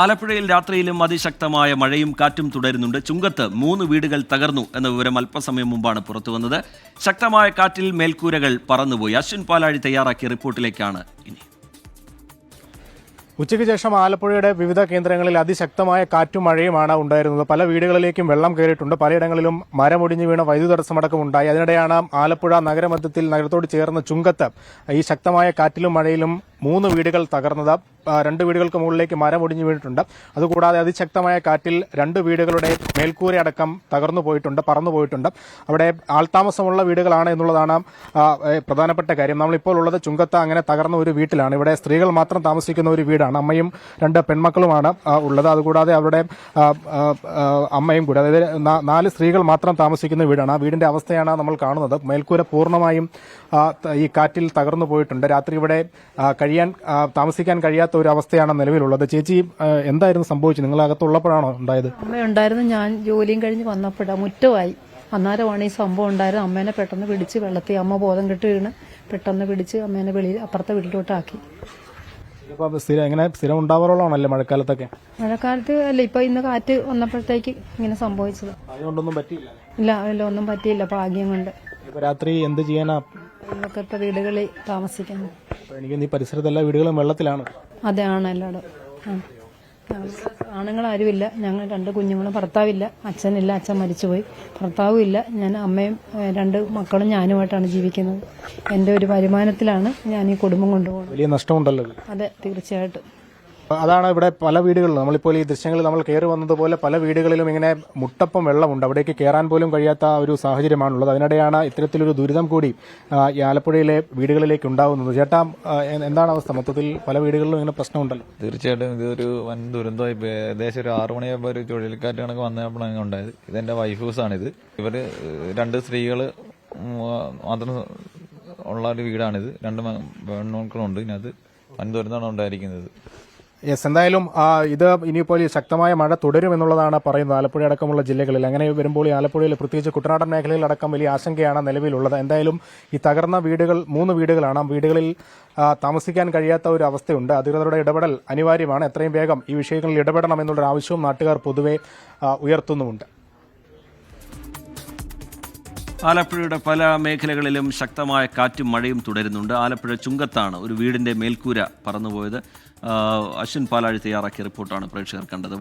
ആലപ്പുഴയിൽ രാത്രിയിലും അതിശക്തമായ മഴയും കാറ്റും തുടരുന്നുണ്ട്. ചുങ്കത്ത് മൂന്ന് വീടുകൾ തകർന്നു എന്ന വിവരം അല്പസമയം മുമ്പാണ് പുറത്തുവന്നത്. ശക്തമായ കാറ്റിൽ മേൽക്കൂരകൾ പറന്നുപോയി. അശ്വിൻ പാലാഴി തയ്യാറാക്കിയ റിപ്പോർട്ടിലേക്കാണ് ഇനി. ഉച്ചയ്ക്ക് ശേഷം ആലപ്പുഴയുടെ വിവിധ കേന്ദ്രങ്ങളിൽ അതിശക്തമായ കാറ്റും മഴയുമാണ് ഉണ്ടായിരുന്നത്. പല വീടുകളിലേക്കും വെള്ളം കയറിയിട്ടുണ്ട്. പലയിടങ്ങളിലും മരമൊടിഞ്ഞു വീണ വൈദ്യുതി തടസ്സമടക്കം ഉണ്ടായി. അതിനിടെയാണ് ആലപ്പുഴ നഗരമധ്യത്തിൽ നഗരത്തോട് ചേർന്ന ചുങ്കത്ത് ഈ ശക്തമായ കാറ്റിലും മഴയിലും മൂന്ന് വീടുകൾ തകർന്നത്. രണ്ട് വീടുകൾക്ക് മുകളിലേക്ക് മരം ഒടിഞ്ഞു വീണിട്ടുണ്ട്. അതുകൂടാതെ അതിശക്തമായ കാറ്റിൽ രണ്ട് വീടുകളുടെ മേൽക്കൂര അടക്കം തകർന്നു പോയിട്ടുണ്ട് പറന്നു പോയിട്ടുണ്ട്. അവിടെ ആൾതാമസമുള്ള വീടുകളാണ് എന്നുള്ളതാണ് പ്രധാനപ്പെട്ട കാര്യം. നമ്മളിപ്പോൾ ഉള്ളത് ചുങ്കത്ത അങ്ങനെ തകർന്ന ഒരു വീട്ടിലാണ്. ഇവിടെ സ്ത്രീകൾ മാത്രം താമസിക്കുന്ന ഒരു വീടാണ്. അമ്മയും രണ്ട് പെൺമക്കളുമാണ് ഉള്ളത്. അതുകൂടാതെ അവരുടെ അമ്മയും കൂടി. അതായത് നാല് സ്ത്രീകൾ മാത്രം താമസിക്കുന്ന വീടാണ്. ആ വീടിന്റെ അവസ്ഥയാണ് നമ്മൾ കാണുന്നത്. മേൽക്കൂര പൂർണമായും ഈ കാറ്റിൽ തകർന്നു പോയിട്ടുണ്ട്. രാത്രി ഇവിടെ ആ, കഴിയാൻ താമസിക്കാൻ കഴിയാത്ത ഒരു അവസ്ഥയാണ് നിലവിലുള്ളത്. ചേച്ചി എന്തായിരുന്നു സംഭവിച്ചത്? നിങ്ങൾ അകത്തുള്ളപ്പോഴാണോ ഉണ്ടായത് അമ്മയുണ്ടായിരുന്നു ഞാൻ ജോലിയും കഴിഞ്ഞ് വന്നപ്പോഴാണ് മുറ്റമായി അന്നേരമാണ് ഈ സംഭവം ഉണ്ടായിരുന്നത് അമ്മേനെ പെട്ടെന്ന് പിടിച്ച് വെള്ളത്തിൽ അമ്മ ബോധം കെട്ട് വീണ് പെട്ടെന്ന് പിടിച്ച് അമ്മേനെ വെളിയിൽ അപ്പുറത്തെ വീട്ടിലോട്ടാക്കി. എങ്ങനെ സ്ഥിരം ഉണ്ടാവാറുള്ളതാണല്ലേ മഴക്കാലത്തൊക്കെ? മഴക്കാലത്ത് അല്ല ഇപ്പൊ ഇന്ന് കാറ്റ് വന്നപ്പോഴത്തേക്ക് ഇങ്ങനെ സംഭവിച്ചത്. ഇല്ല അല്ല ഒന്നും പറ്റിയില്ല ഭാഗ്യം കൊണ്ട്. രാത്രി എന്ത് ചെയ്യാനാ നമുക്ക് ഇപ്പൊ വീടുകളിൽ താമസിക്കുന്നു. എനിക്ക് ഈ പരിസരത്ത് എല്ലാ വീടുകളും വെള്ളത്തിലാണ്. അതാണ് എല്ലായിടും ആണുങ്ങൾ ആരുമില്ല. ആണുങ്ങളാരുമില്ല ഞങ്ങൾ രണ്ട് കുഞ്ഞുങ്ങളും ഭർത്താവില്ല. അച്ഛനില്ല. അച്ഛൻ മരിച്ചുപോയി. ഭർത്താവും ഇല്ല. ഞാൻ അമ്മയും രണ്ട് മക്കളും ഞാനുമായിട്ടാണ് ജീവിക്കുന്നത്. എന്റെ ഒരു വരുമാനത്തിലാണ് ഞാൻ ഈ കുടുംബം കൊണ്ടുപോകുന്നത്. വലിയ നഷ്ടമുണ്ടല്ലോ. അതെ തീർച്ചയായിട്ടും. അതാണ് ഇവിടെ പല വീടുകളിലും നമ്മളിപ്പോൾ ഈ ദൃശ്യങ്ങൾ നമ്മൾ കയറി വന്നതുപോലെ പല വീടുകളിലും ഇങ്ങനെ മുട്ടപ്പം വെള്ളമുണ്ട്. അവിടേക്ക് കയറാൻ പോലും കഴിയാത്ത ഒരു സാഹചര്യമാണുള്ളത്. അതിനിടെയാണ് ഇത്തരത്തിലൊരു ദുരിതം കൂടി ഈ ആലപ്പുഴയിലെ വീടുകളിലേക്ക് ഉണ്ടാകുന്നത് ചേട്ടാ എന്താണ് അവസ്ഥ? മൊത്തത്തിൽ പല വീടുകളിലും ഇങ്ങനെ പ്രശ്നമുണ്ടല്ലോ. തീർച്ചയായിട്ടും ഇതൊരു വൻ ദുരന്തമായി ഏകദേശം ഒരു ആറു മണിയാകുമ്പോൾ ഒരു ചുഴലിക്കാറ്റ് കണക്ക് വന്നപ്പോഴാണ് ഉണ്ടായത്. ഇതെന്റെ വൈഫ് ഹൗസാണിത് ഇവർ രണ്ട് സ്ത്രീകൾ മാത്രം ഉള്ള ഒരു വീടാണിത്. രണ്ട് പെൺമക്കളുണ്ട് ഇതിനകത്ത് വൻ ദുരന്തമാണ് ഉണ്ടായിരിക്കുന്നത്. യെസ് എന്തായാലും ഇത് ഇനിയിപ്പോൾ ശക്തമായ മഴ തുടരും എന്നുള്ളതാണ് പറയുന്നത് ആലപ്പുഴ അടക്കമുള്ള ജില്ലകളിൽ. അങ്ങനെ വരുമ്പോൾ ഈ ആലപ്പുഴയിൽ പ്രത്യേകിച്ച് കുട്ടനാടൻ മേഖലയിൽ അടക്കം വലിയ ആശങ്കയാണ് നിലവിലുള്ളത്. എന്തായാലും ഈ തകർന്ന വീടുകൾ മൂന്ന് വീടുകളാണ്. വീടുകളിൽ താമസിക്കാൻ കഴിയാത്ത ഒരു അവസ്ഥയുണ്ട്. അധികൃതരുടെ ഇടപെടൽ അനിവാര്യമാണ്. എത്രയും വേഗം ഈ വിഷയങ്ങളിൽ ഇടപെടണം എന്നുള്ളൊരു ആവശ്യവും നാട്ടുകാർ പൊതുവെ ഉയർത്തുന്നുമുണ്ട്. ആലപ്പുഴയുടെ പല മേഖലകളിലും ശക്തമായ കാറ്റും മഴയും തുടരുന്നുണ്ട്. ആലപ്പുഴ ചുങ്കത്താണ് ഒരു വീടിന്റെ മേൽക്കൂര പറന്നുപോയത്. അശ്വിൻ പാലാഴി തയ്യാറാക്കിയ റിപ്പോർട്ടാണ് പ്രേക്ഷകർ കണ്ടത്.